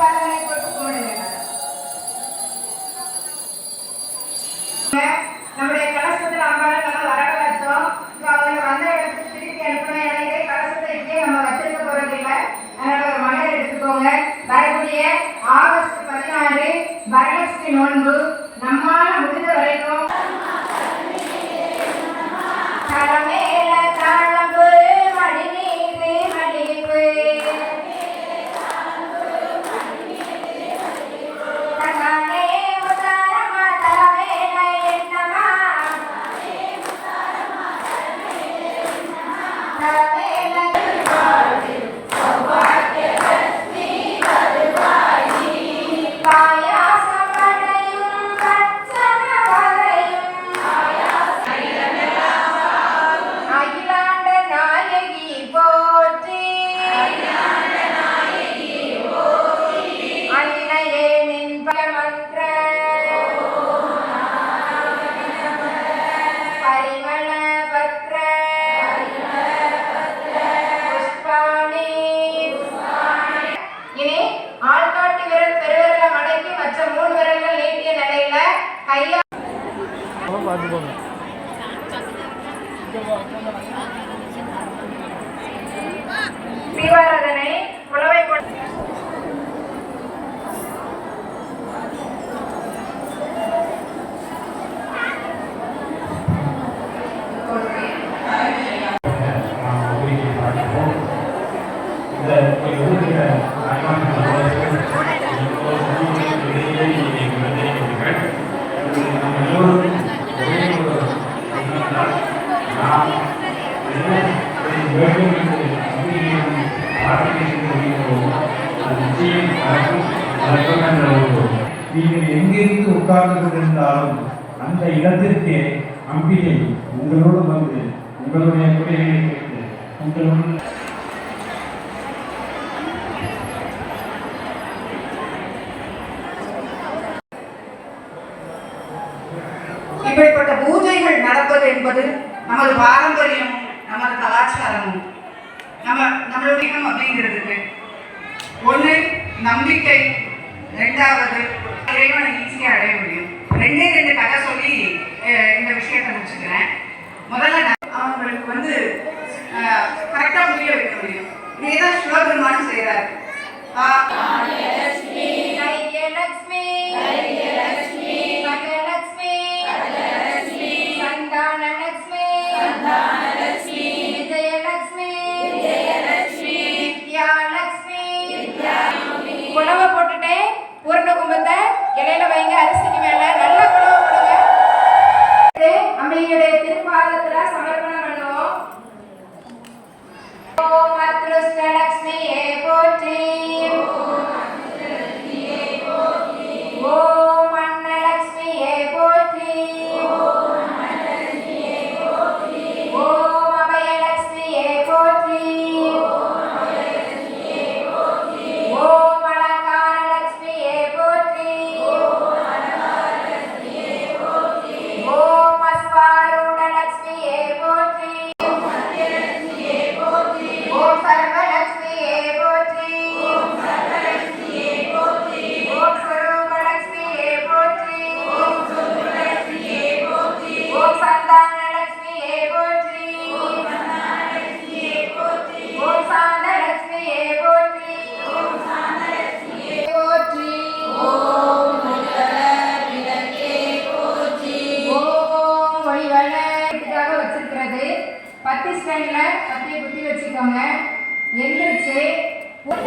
போட்டுட்டு போட்டு கும்பிடுங்க நம்முடைய கலசத்துல அம்பாவை நம்ம வரக வச்சோம். இப்போ அவங்க வந்த இடத்துக்கு திருப்பி அனுப்பணும் எனக்கு கலசத்தை இப்படியே நம்ம வச்சிருக்க போறதில்லை அதனால ஒரு மலர் எடுத்துக்கோங்க. வரக்கூடிய ஆகஸ்ட் பதினாறு வரலட்சுமி நோன்பு. நம்ம 가이어. 어, 맞아, 맞아. நீங்கள் எங்கிருந்து உட்கார்ந்து கொண்டிருந்தாலும் அந்த இடத்திற்கே அம்பிகை உங்களோடு வந்து உங்களுடைய குறைகளை கேட்டு உங்களுடன் இப்படிப்பட்ட பூஜைகள் நடப்பது என்பது நமது பாரம்பரியமும் நமது கலாச்சாரமும் நம்ம நம்மளுடைய அப்படிங்கிறதுக்கு. ஒன்று நம்பிக்கை. ரெண்டாவது இறைவனை ஈஸியாக அடைய முடியும். ரெண்டே ரெண்டு கதை சைடில் ஸ்டாண்ட்ல குத்தி வச்சுக்கோங்க. எந்திரிச்சு. ஒரு